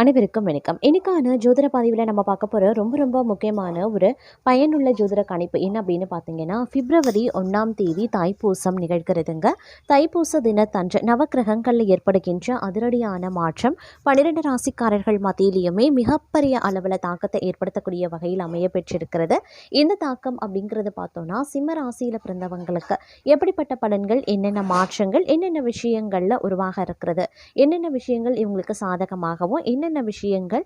அனைவருக்கும் வணக்கம். இன்னைக்கான ஜோதிட பதிவில் நம்ம பார்க்க போகிற ரொம்ப ரொம்ப முக்கியமான ஒரு பயனுள்ள ஜோதிட கணிப்பு என்ன அப்படின்னு பார்த்தீங்கன்னா பிப்ரவரி ஒன்றாம் தேதி தைப்பூசம் நிகழ்கிறதுங்க. தைப்பூச தினத்தன்று நவக்கிரகங்களில் ஏற்படுகின்ற அதிரடியான மாற்றம் பன்னிரெண்டு ராசிக்காரர்கள் மத்தியிலையுமே மிகப்பெரிய அளவில் தாக்கத்தை ஏற்படுத்தக்கூடிய வகையில் அமைய பெற்றிருக்கிறது. இந்த தாக்கம் அப்படிங்கிறது பார்த்தோன்னா சிம்ம ராசியில் பிறந்தவங்களுக்கு எப்படிப்பட்ட பலன்கள் என்னென்ன மாற்றங்கள் என்னென்ன விஷயங்களில் உருவாக இருக்கிறது என்னென்ன விஷயங்கள் இவங்களுக்கு சாதகமாகவும் என்னென்ன விஷயங்கள்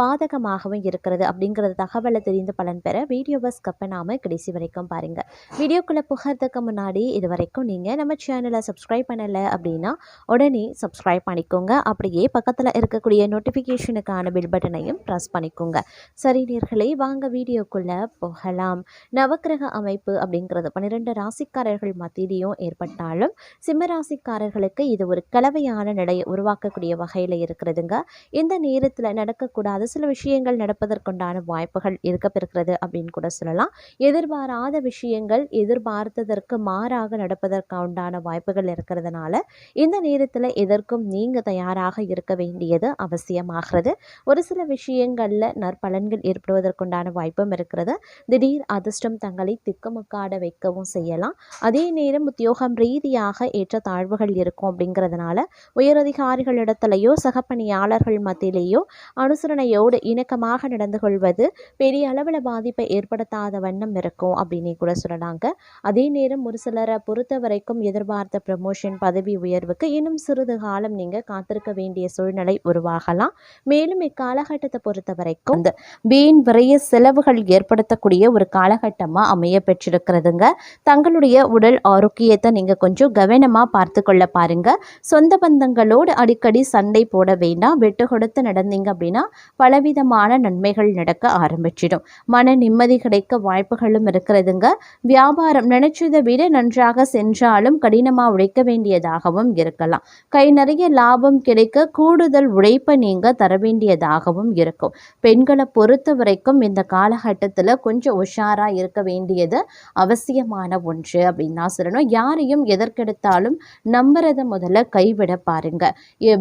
பாதகமாகவும் இருக்கிறது அப்படிங்கிறது தகவலை தெரிந்து பலன் பெற வீடியோவை ஸ்கப் பண்ணாமல் கடைசி வரைக்கும் பாருங்கள் வீடியோக்குள்ளே புகறதுக்கு முன்னாடி இது வரைக்கும் நீங்கள் நம்ம சேனலை சப்ஸ்கிரைப் பண்ணலை அப்படின்னா உடனே சப்ஸ்கிரைப் பண்ணிக்கோங்க. அப்படியே பக்கத்தில் இருக்கக்கூடிய நோட்டிஃபிகேஷனுக்கான பில் பட்டனையும் ப்ரெஸ் பண்ணிக்கோங்க. சரி நேர்களே வாங்க வீடியோக்குள்ளே போகலாம். நவக்கிரக அமைப்பு அப்படிங்கிறது பன்னிரெண்டு ராசிக்காரர்கள் மத்தியிலையும் ஏற்பட்டாலும் சிம்ம ராசிக்காரர்களுக்கு இது ஒரு கலவையான நிலையை உருவாக்கக்கூடிய வகையில் இருக்கிறதுங்க. இந்த நேரத்தில் நடக்கக்கூடாத. சில விஷயங்கள் நடப்பதற்குண்டான வாய்ப்புகள் இருக்கப்பெறுகிறது அப்படின்னு கூட சொல்லலாம். எதிர்பாராத விஷயங்கள் எதிர்பார்த்ததற்கு மாறாக நடப்பதற்கு உண்டான வாய்ப்புகள் இருக்கிறதுனால இந்த நேரத்தில் எதற்கும் நீங்கள் தயாராக இருக்க வேண்டியது அவசியமாகிறது. ஒரு சில விஷயங்களில் நற்பலன்கள் ஏற்படுவதற்குண்டான வாய்ப்பும் இருக்கிறது. திடீர் அதிர்ஷ்டம் தங்களை திக்குமுக்காட வைக்கவும் செய்யலாம். அதே நேரம் உத்தியோகம் ரீதியாக ஏற்ற தாழ்வுகள் இருக்கும் அப்படிங்கிறதுனால உயரதிகாரிகளிடத்திலேயோ சகப்பணியாளர்கள் மத்திய மத்தியிலேயோ அனுசரணையோடு இணக்கமாக நடந்து கொள்வது பெரிய அளவில் பாதிப்பை ஏற்படுத்தாத வண்ணம் இருக்கும் அப்படின்னு கூட சொல்லலாங்க. அதே நேரம் ஒரு சிலரை பொறுத்த வரைக்கும் எதிர்பார்த்த ப்ரமோஷன் பதவி உயர்வுக்கு இன்னும் சிறிது காலம் நீங்கள் காத்திருக்க வேண்டிய சூழ்நிலை உருவாகலாம். மேலும் இக்காலகட்டத்தை பொறுத்த வரைக்கும் இந்த வீண் விரைய செலவுகள் ஏற்படுத்தக்கூடிய ஒரு காலகட்டமாக அமைய பெற்றிருக்கிறதுங்க தங்களுடைய உடல் ஆரோக்கியத்தை நீங்கள் கொஞ்சம் கவனமாக பார்த்து கொள்ள பாருங்க. சொந்த பந்தங்களோடு அடிக்கடி சண்டை போட வேண்டாம். வெட்டு கொடுத்து நடந்தீங்க அப்படின்னா பலவிதமான நன்மைகள் நடக்க ஆரம்பிச்சிடும். மன நிம்மதி கிடைக்க வாய்ப்புகளும் இருக்கிறதுங்க. வியாபாரம் நினைச்சதை விட நன்றாக சென்றாலும் கடினமாக உழைக்க வேண்டியதாகவும் இருக்கலாம். கை நிறைய லாபம் கிடைக்க கூடுதல் உழைப்பை நீங்கள் தர வேண்டியதாகவும் இருக்கும். பெண்களை பொறுத்த வரைக்கும் இந்த காலகட்டத்தில் கொஞ்சம் உஷாராக இருக்க வேண்டியது அவசியமான ஒன்று அப்படின்னு தான் சொல்லணும். யாரையும் எதற்கெடுத்தாலும் நம்புறதை முதல்ல கைவிட பாருங்க.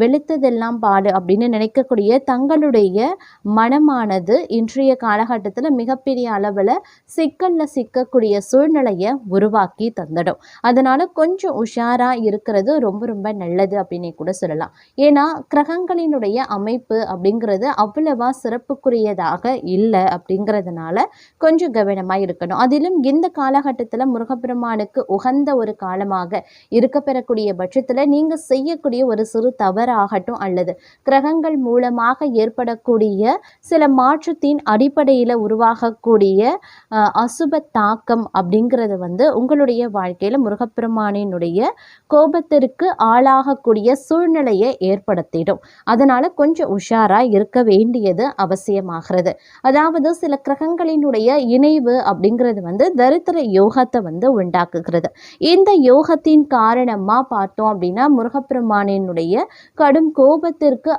வெளுத்ததெல்லாம் பாடு அப்படின்னு நினைக்க இருக்கக்கூடிய தங்களுடைய மனமானது இன்றைய காலகட்டத்தில் மிகப்பெரிய அளவில் சிக்கலில் சிக்கக்கூடிய சூழ்நிலையை உருவாக்கி தந்துடும். அதனால் கொஞ்சம் உஷாராக இருக்கிறது ரொம்ப ரொம்ப நல்லது அப்படின்னு கூட சொல்லலாம். ஏன்னா கிரகங்களினுடைய அமைப்பு அப்படிங்கிறது அவ்வளவா சிறப்புக்குரியதாக இல்லை அப்படிங்கிறதுனால கொஞ்சம் கவனமாக இருக்கணும். அதிலும் இந்த காலகட்டத்தில் முருகப்பெருமானுக்கு உகந்த ஒரு காலமாக இருக்கப்பெறக்கூடிய பட்சத்தில் நீங்கள் செய்யக்கூடிய ஒரு சிறு தவறாகட்டும் அல்லது கிரகங்கள் மூலமாக ஏற்படக்கூடிய சில மாற்றத்தின் அடிப்படையில் உருவாகக்கூடிய அசுப தாக்கம் அப்படிங்கிறது வந்து உங்களுடைய வாழ்க்கையில் முருகப்பெருமானினுடைய கோபத்திற்கு ஆளாகக்கூடிய சூழ்நிலையை ஏற்படுத்திடும். அதனால் கொஞ்சம் உஷாராக இருக்க வேண்டியது அவசியமாகிறது. அதாவது சில கிரகங்களினுடைய இணைவு அப்படிங்கிறது வந்து தரித்திர யோகத்தை வந்து உண்டாக்குகிறது. இந்த யோகத்தின் காரணமாக பார்த்தோம் அப்படின்னா முருகப்பெருமானினுடைய கடும் கோபத்திற்கு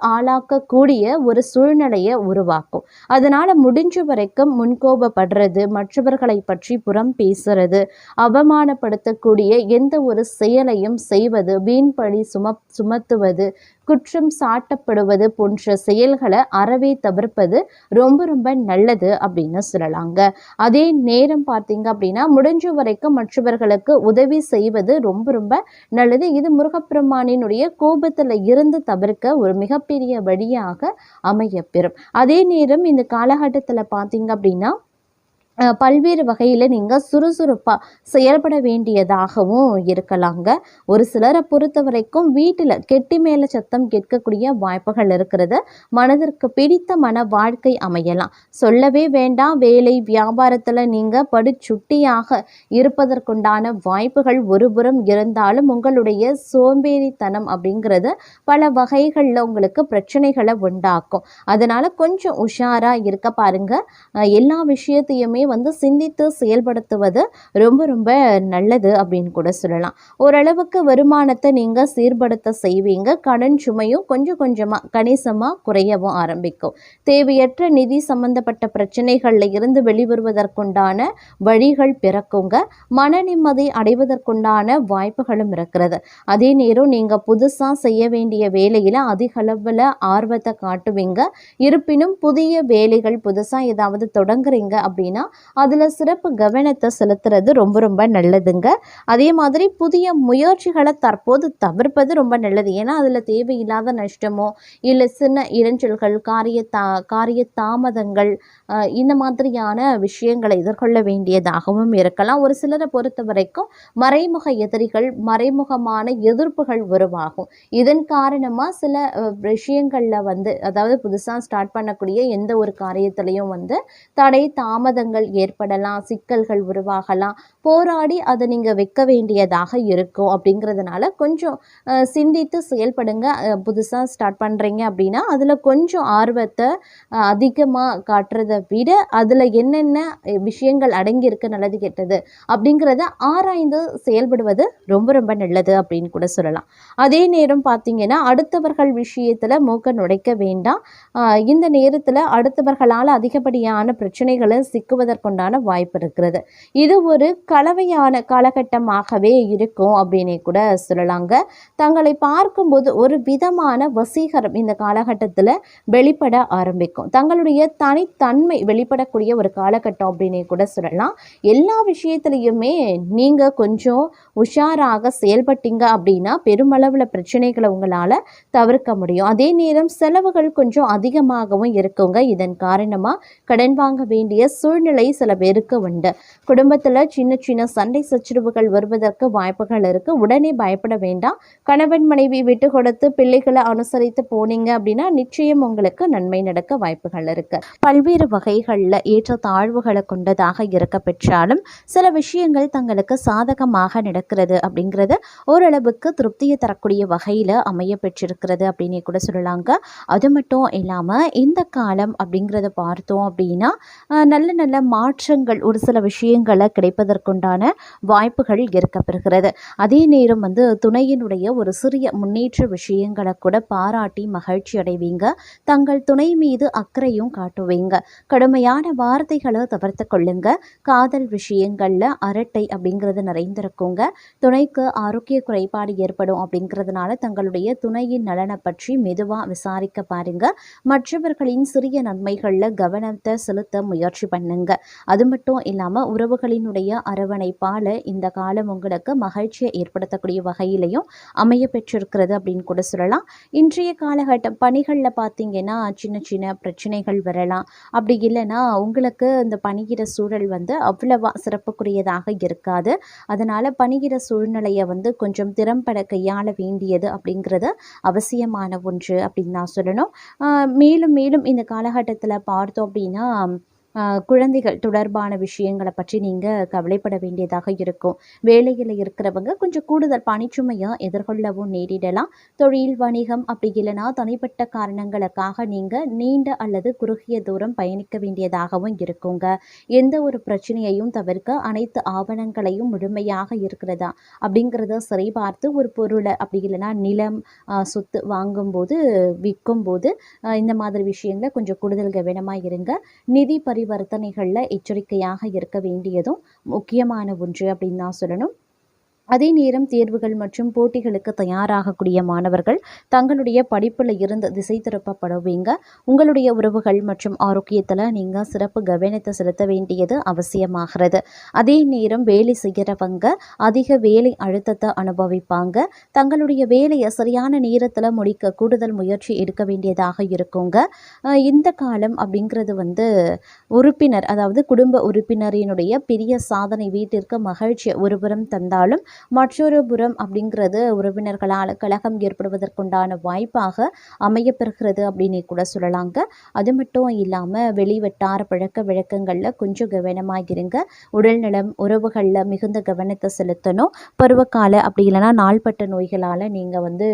கூடிய ஒரு சூழ்நிலையை உருவாக்கும். அதனால முடிஞ்ச வரைக்கும் முன்கோபப்படுறது மற்றவர்களை பற்றி புறம் பேசுறது அவமானப்படுத்தக்கூடிய எந்த ஒரு செயலையும் செய்வது வீண்பழி சும சுமத்துவது குற்றம் சாட்டப்படுவது போன்ற செயல்களை அறவே தவிர்ப்பது ரொம்ப ரொம்ப நல்லது அப்படின்னு சொல்லலாங்க. அதே நேரம் பார்த்தீங்க அப்படின்னா முடிஞ்ச வரைக்கும் மற்றவர்களுக்கு உதவி செய்வது ரொம்ப ரொம்ப நல்லது. இது முருகப்பெருமானினுடைய கோபத்தில் இருந்து தவிர்க்க ஒரு மிகப்பெரிய வழியாக அமையப்பெறும் அதே நேரம் இந்த காலகட்டத்தில் பார்த்தீங்க அப்படின்னா பல்வேறு வகையில் நீங்கள் சுறுசுறுப்பாக செயல்பட வேண்டியதாகவும் இருக்கலாங்க. ஒரு சிலரை பொறுத்த வரைக்கும் வீட்டில் கெட்டி மேலே சத்தம் கேட்கக்கூடிய வாய்ப்புகள் இருக்கிறது. மனதிற்கு பிடித்த மன வாழ்க்கை அமையலாம். சொல்லவே வேண்டாம் வேலை வியாபாரத்தில் நீங்கள் படுச்சுட்டியாக இருப்பதற்குண்டான வாய்ப்புகள் ஒருபுறம் இருந்தாலும் உங்களுடைய சோம்பேறித்தனம் அப்படிங்கிறது பல வகைகளில் உங்களுக்கு பிரச்சனைகளை உண்டாக்கும். அதனால் கொஞ்சம் உஷாராக இருக்க பாருங்கள் எல்லா விஷயத்தையுமே வந்து சிந்தித்து செயல்படுத்துவது ரொம்ப ரொம்ப நல்லது அப்படின்னு கூட சொல்லலாம். ஓரளவுக்கு வருமானத்தை நீங்கள் சீர்படுத்த செய்வீங்க. கடன் சுமையும் கொஞ்சம் கொஞ்சமாக கணிசமாக குறையவும் ஆரம்பிக்கும். தேவையற்ற நிதி சம்பந்தப்பட்ட பிரச்சனைகளில் இருந்து வெளிவருவதற்குண்டான வழிகள் பிறக்குங்க. மன நிம்மதி அடைவதற்குண்டான வாய்ப்புகளும் இருக்கிறது அதே நேரம் நீங்கள் புதுசாக செய்ய வேண்டிய வேலையில் அதிக அளவில் ஆர்வத்தை காட்டுவீங்க. இருப்பினும் புதிய வேலைகள் புதுசாக ஏதாவது தொடங்குறீங்க அப்படின்னா அதில் சிறப்பு கவனத்தை செலுத்துறது ரொம்ப ரொம்ப நல்லதுங்க. அதே மாதிரி புதிய முயற்சிகளை தற்போது தவிர்ப்பது ரொம்ப நல்லது. ஏன்னா அதில் தேவையில்லாத நஷ்டமோ இல்லை சின்ன இடைஞ்சல்கள் காரிய தா காரிய தாமதங்கள் இந்த மாதிரியான விஷயங்களை எதிர்கொள்ள வேண்டியதாகவும் இருக்கலாம். ஒரு சிலரை பொறுத்த வரைக்கும் மறைமுக எதிரிகள் மறைமுகமான எதிர்ப்புகள் உருவாகும். இதன் காரணமாக சில விஷயங்களில் வந்து அதாவது புதுசாக ஸ்டார்ட் பண்ணக்கூடிய எந்த ஒரு காரியத்திலையும் வந்து தடை தாமதங்கள் ஏற்படலாம் சிக்கல்கள் உருவாகலாம். போராடி அதை நீங்கள் வைக்க வேண்டியதாக இருக்கும். அப்படிங்கிறதுனால கொஞ்சம் சிந்தித்து செயல்படுங்க. புதுசாக ஸ்டார்ட் பண்ணுறீங்க அப்படின்னா அதில் கொஞ்சம் ஆர்வத்தை அதிகமாக காட்டுறதை விட அதில் என்னென்ன விஷயங்கள் அடங்கியிருக்கு நல்லது கெட்டது அப்படிங்கிறத ஆராய்ந்து செயல்படுவது ரொம்ப ரொம்ப நல்லது அப்படின்னு கூட சொல்லலாம். அதே நேரம் பார்த்தீங்கன்னா அடுத்தவர்கள் விஷயத்தில் மூக்க நுழைக்க வேண்டாம். இந்த நேரத்தில் அடுத்தவர்களால் அதிகப்படியான பிரச்சனைகளை சிக்குவதை சிக்குவதற்குண்டான வாய்ப்பு இருக்கிறது. இது ஒரு கலவையான காலகட்டமாகவே இருக்கும் அப்படின்னு கூட சொல்லலாங்க. தங்களை பார்க்கும்போது ஒரு விதமான வசீகரம் இந்த காலகட்டத்தில் வெளிப்பட ஆரம்பிக்கும். தங்களுடைய தனித்தன்மை வெளிப்படக்கூடிய ஒரு காலகட்டம் அப்படின்னு கூட சொல்லலாம். எல்லா விஷயத்துலையுமே நீங்கள் கொஞ்சம் உஷாராக செயல்பட்டீங்க அப்படின்னா பெருமளவில் பிரச்சனைகளை உங்களால் தவிர்க்க முடியும். அதே நேரம் செலவுகள் கொஞ்சம் அதிகமாகவும் இருக்குங்க. இதன் காரணமாக கடன் வாங்க வேண்டிய சூழ்நிலை சில பேருக்கு உண்டு. குடும்பத்தில் சின்ன சின்ன சண்டை சச்சரவுகள் வருவதற்கு வாய்ப்புகள் இருக்குது உடனே பயப்பட வேண்டாம். கணவன் மனைவி விட்டு கொடுத்து பிள்ளைகளை அனுசரித்து போனீங்க அப்படின்னா நிச்சயம் உங்களுக்கு நன்மை நடக்க வாய்ப்புகள் இருக்குது பல்வேறு வகைகளில் ஏற்ற தாழ்வுகளை கொண்டதாக இருக்க பெற்றாலும் சில விஷயங்கள் தங்களுக்கு சாதகமாக நடக்கிறது அப்படிங்கிறது ஓரளவுக்கு திருப்தியை தரக்கூடிய வகையில் அமைய பெற்றிருக்கிறது அப்படின்னு கூட சொல்லலாங்க. அது மட்டும் இல்லாமல் இந்த காலம் அப்படிங்கிறத பார்த்தோம் அப்படின்னா நல்ல நல்ல மாற்றங்கள் ஒரு சில விஷயங்களை கிடைப்பதற்குண்டான வாய்ப்புகள் இருக்கப்பெறுகிறது அதே நேரம் வந்து துணையினுடைய ஒரு சிறிய முன்னேற்ற விஷயங்களை கூட பாராட்டி மகிழ்ச்சி அடைவீங்க. தங்கள் துணை மீது அக்கறையும் காட்டுவீங்க. கடுமையான வார்த்தைகளை தவிர்த்து கொள்ளுங்க. காதல் விஷயங்களில் அரட்டை அப்படிங்கிறது நிறைந்திருக்குங்க. துணைக்கு ஆரோக்கிய குறைபாடு ஏற்படும் அப்படிங்கிறதுனால தங்களுடைய துணையின் நலனை பற்றி மெதுவாக விசாரிக்க பாருங்க. மற்றவர்களின் சிறிய நன்மைகளில் கவனத்தை செலுத்த முயற்சி பண்ணுங்க. அது மட்டும் இல்லாமல் உறவுகளினுடைய அரவணைப்பால் இந்த காலம் உங்களுக்கு மகிழ்ச்சியை ஏற்படுத்தக்கூடிய வகையிலையும் அமைய பெற்றிருக்கிறது அப்படின்னு கூட சொல்லலாம். இன்றைய காலகட்டம் பணிகளில் பார்த்தீங்கன்னா சின்ன சின்ன பிரச்சனைகள் வரலாம். அப்படி இல்லைன்னா உங்களுக்கு இந்த பணிகிற சூழல் வந்து அவ்வளவா சிறப்புக்குரியதாக இருக்காது. அதனால் பணிகிற சூழ்நிலையை வந்து கொஞ்சம் திறம்பட கையாள வேண்டியது அப்படிங்கிறது அவசியமான ஒன்று அப்படின்னு நான் சொல்லணும். ஆஹ் மேலும் மேலும் இந்த காலகட்டத்தில் பார்த்தோம் அப்படின்னா குழந்தைகள் தொடர்பான விஷயங்களை பற்றி நீங்கள் கவலைப்பட வேண்டியதாக இருக்கும். வேலையில் இருக்கிறவங்க கொஞ்சம் கூடுதல் பணிச்சுமையை எதிர்கொள்ளவும் நேரிடலாம். தொழில் வணிகம் அப்படி இல்லைன்னா தனிப்பட்ட காரணங்களுக்காக நீங்கள் நீண்ட அல்லது குறுகிய தூரம் பயணிக்க வேண்டியதாகவும் இருக்குங்க. எந்த ஒரு பிரச்சனையையும் தவிர்க்க அனைத்து ஆவணங்களையும் முழுமையாக இருக்கிறதா அப்படிங்கிறத சரிபார்த்து ஒரு பொருளை அப்படி இல்லைன்னா நிலம் சொத்து வாங்கும்போது விற்கும்போது இந்த மாதிரி விஷயங்களை கொஞ்சம் கூடுதல் கவனமாக இருங்க. நிதி பரிவர்த்தனைகளில் எச்சரிக்கையாக இருக்க வேண்டியதும் முக்கியமான ஒன்று அப்படின்னு தான் சொல்லணும். அதே நேரம் தேர்வுகள் மற்றும் போட்டிகளுக்கு தயாராகக்கூடிய மாணவர்கள் தங்களுடைய படிப்பில் இருந்து திசை திருப்பப்படுவீங்க. உங்களுடைய உறவுகள் மற்றும் ஆரோக்கியத்தில் நீங்கள் சிறப்பு கவனத்தை செலுத்த வேண்டியது அவசியமாகிறது. அதே நேரம் வேலை செய்கிறவங்க அதிக வேலை அழுத்தத்தை அனுபவிப்பாங்க. தங்களுடைய வேலையை சரியான நேரத்தில் முடிக்க கூடுதல் முயற்சி எடுக்க வேண்டியதாக இருக்குங்க. இந்த காலம் அப்படிங்கிறது வந்து உறுப்பினர் அதாவது குடும்ப உறுப்பினரினுடைய பெரிய சாதனை வீட்டிற்கு மகிழ்ச்சி ஒருபுறம் தந்தாலும் மற்றொரு புறம் அப்படிங்கிறது உறவினர்களால் கழகம் ஏற்படுவதற்குண்டான வாய்ப்பாக அமையப்பெறுகிறது அப்படின்னு கூட சொல்லலாங்க. அது மட்டும் இல்லாமல் வெளிவட்டார பழக்க வழக்கங்களில் கொஞ்சம் கவனமாக இருங்க உடல்நலம் உறவுகளில் மிகுந்த கவனத்தை செலுத்தணும். பருவகால அப்படி இல்லைனா நாள்பட்ட நோய்களால் நீங்கள் வந்து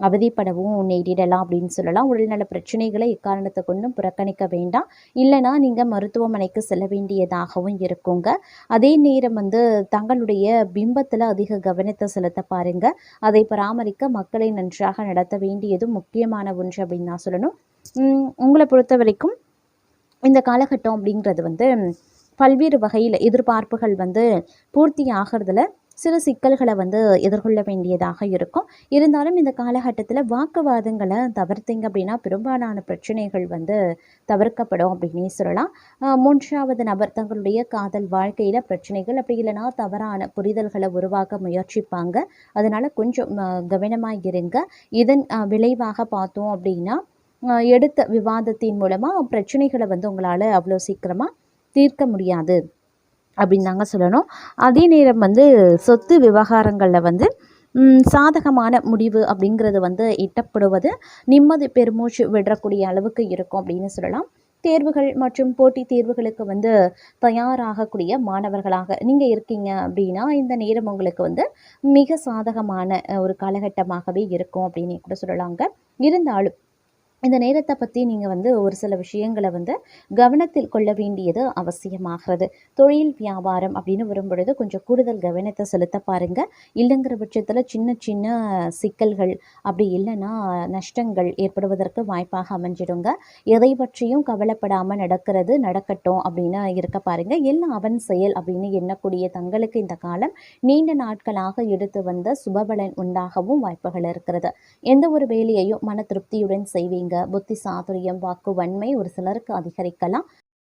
அவதிப்படவும் நேரிடலாம் அப்படின்னு சொல்லலாம். உடல்நல பிரச்சனைகளை எக்காரணத்தை கொண்டும் புறக்கணிக்க வேண்டாம். இல்லைனா நீங்கள் மருத்துவமனைக்கு செல்ல வேண்டியதாகவும் இருக்குங்க. அதே நேரம் வந்து தங்களுடைய பிம்பத்தில் அதிக கவனத்தை செலுத்த பாருங்க. அதை பராமரிக்க மக்களை நன்றாக நடத்த வேண்டியதும் முக்கியமான ஒன்று அப்படின்னு நான் சொல்லணும். உங்களை பொறுத்த வரைக்கும் இந்த காலகட்டம் அப்படிங்கிறது வந்து பல்வேறு வகையில் எதிர்பார்ப்புகள் வந்து பூர்த்தி ஆகிறதுல சில சிக்கல்களை வந்து எதிர்கொள்ள வேண்டியதாக இருக்கும். இருந்தாலும் இந்த காலகட்டத்தில் வாக்குவாதங்களை தவிர்த்தீங்க அப்படின்னா பெரும்பாலான பிரச்சனைகள் வந்து தவிர்க்கப்படும் அப்படின்னே சொல்லலாம். மூன்றாவது நபர் தங்களுடைய காதல் வாழ்க்கையில் பிரச்சனைகள் அப்படி இல்லைன்னா தவறான புரிதல்களை உருவாக்க முயற்சிப்பாங்க. அதனால் கொஞ்சம் கவனமாக இருங்க. இதன் விளைவாக பார்த்தோம் அப்படின்னா எடுத்த விவாதத்தின் மூலமாக பிரச்சனைகளை வந்து உங்களால் அவ்வளோ சீக்கிரமாக தீர்க்க முடியாது. அப்படின்னு தாங்க சொல்லணும். அதே நேரம் வந்து சொத்து விவகாரங்களில் வந்து சாதகமான முடிவு அப்படிங்கிறது வந்து எட்டப்படுவது நிம்மதி பெருமூச்சு விடக்கூடிய அளவுக்கு இருக்கும் அப்படின்னு சொல்லலாம். தேர்வுகள் மற்றும் போட்டித் தேர்வுகளுக்கு வந்து தயாராகக்கூடிய மாணவர்களாக நீங்கள் இருக்கீங்க அப்படின்னா இந்த நேரம் உங்களுக்கு வந்து மிக சாதகமான ஒரு காலகட்டமாகவே இருக்கும் அப்படின்னு கூட சொல்லலாங்க. இருந்தாலும் இந்த நேரத்தை பற்றி நீங்கள் வந்து ஒரு சில விஷயங்களை வந்து கவனத்தில் கொள்ள வேண்டியது அவசியமாகிறது. தொழில் வியாபாரம் அப்படின்னு வரும்பொழுது கொஞ்சம் கூடுதல் கவனத்தை செலுத்த பாருங்கள் இல்லைங்கிற பட்சத்தில் சின்ன சின்ன சிக்கல்கள் அப்படி இல்லைன்னா நஷ்டங்கள் ஏற்படுவதற்கு வாய்ப்பாக அமைஞ்சிடுங்க. எதை பற்றியும் கவலைப்படாமல் நடக்கிறது நடக்கட்டும் அப்படின்னு இருக்க பாருங்கள் எல்லாம் அவன் செயல் அப்படின்னு எண்ணக்கூடிய தங்களுக்கு இந்த காலம் நீண்ட நாட்களாக எடுத்து வந்த சுபபலன் உண்டாகவும் வாய்ப்புகள் இருக்கிறது. எந்த ஒரு வேலையையும் மன திருப்தியுடன் செய்வீங்க. புத்தி சாதுரியம் வாக்கு வன்மை ஒரு சிலருக்கு அதிகரிக்கலாம்.